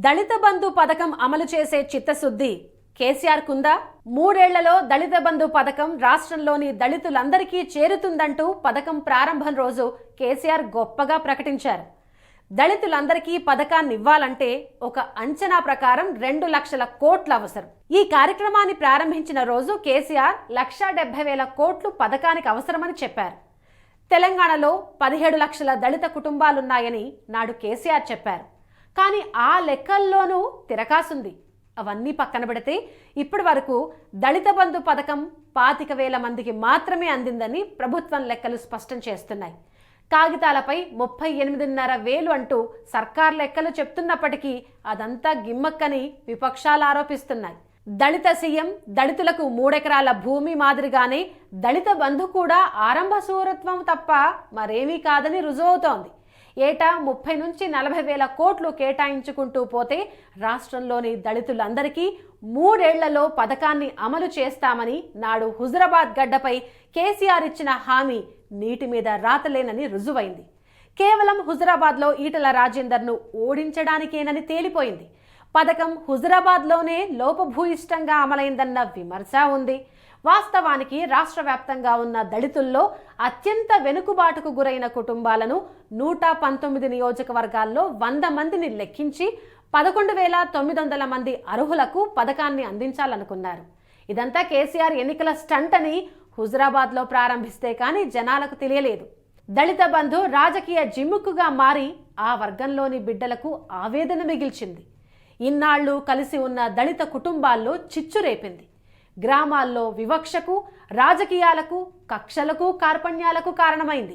దళిత బంధు పథకం అమలు చేసే చిత్తశుద్ధి. కేసీఆర్ కుందా? మూడేళ్ళలో దళిత బంధు పథకం రాష్ట్రంలోని దళితులందరికీ చేరుతుందంటూ పథకం ప్రారంభం రోజు కేసీఆర్ గొప్పగా ప్రకటించారు. దళితులందరికీ పథకాన్ని ఇవ్వాలంటే ఒక అంచనా ప్రకారం రెండు లక్షల కోట్ల అవసరం. ఈ కార్యక్రమాన్ని ప్రారంభించిన రోజు కేసీఆర్ లక్షా డెబ్బై వేల కోట్లు పథకానికి అవసరమని చెప్పారు. తెలంగాణలో పదిహేడు లక్షల దళిత కుటుంబాలున్నాయని నాడు కేసీఆర్ చెప్పారు. కానీ ఆ లెక్కల్లోనూ తిరకాసుంది. అవన్నీ పక్కన పెడితే ఇప్పటి వరకు దళిత బంధు పథకం పాతిక వేల మందికి మాత్రమే అందిందని ప్రభుత్వం లెక్కలు స్పష్టం చేస్తున్నాయి. కాగితాలపై ముప్పై ఎనిమిదిన్నర వేలు అంటూ సర్కార్ లెక్కలు చెప్తున్నప్పటికీ అదంతా గిమ్మక్కని విపక్షాలు ఆరోపిస్తున్నాయి. దళిత సీఎం దళితులకు మూడెకరాల భూమి మాదిరిగానే దళిత బంధు కూడా ఆరంభ సూరత్వం తప్ప మరేమీ కాదని రుజువవుతోంది. ఏటా ముప్పై నుంచి నలభై వేల కోట్లు కేటాయించుకుంటూ పోతే రాష్ట్రంలోని దళితులందరికీ మూడేళ్ళలో పథకాన్ని అమలు చేస్తామని నాడు హుజరాబాద్ గడ్డపై కేసీఆర్ ఇచ్చిన హామీ నీటి మీద రాతలేనని రుజువైంది. కేవలం హుజరాబాద్లో ఈటల రాజేందర్ను ఓడించడానికేనని తేలిపోయింది. పథకం హుజరాబాద్లోనే లోపభూయిష్టంగా అమలైందన్న విమర్శ ఉంది. వాస్తవానికి రాష్ట్ర వ్యాప్తంగా ఉన్న దళితుల్లో అత్యంత వెనుకబాటుకు గురైన కుటుంబాలను నూట పంతొమ్మిది నియోజకవర్గాల్లో వంద మందిని లెక్కించి పదకొండు వేల తొమ్మిది వందల మంది అర్హులకు పథకాన్ని అందించాలనుకున్నారు. ఇదంతా కేసీఆర్ ఎన్నికల స్టంట్ అని హుజరాబాద్లో ప్రారంభిస్తే కానీ జనాలకు తెలియలేదు. దళిత బంధు రాజకీయ జిమ్ముక్కుగా మారి ఆ వర్గంలోని బిడ్డలకు ఆవేదన మిగిల్చింది. ఇన్నాళ్ళు కలిసి ఉన్న దళిత కుటుంబాల్లో చిచ్చు రేపింది గ్రామాల్లో వివక్షకు రాజకీయాలకు కక్షలకు కార్పణ్యాలకు కారణమైంది.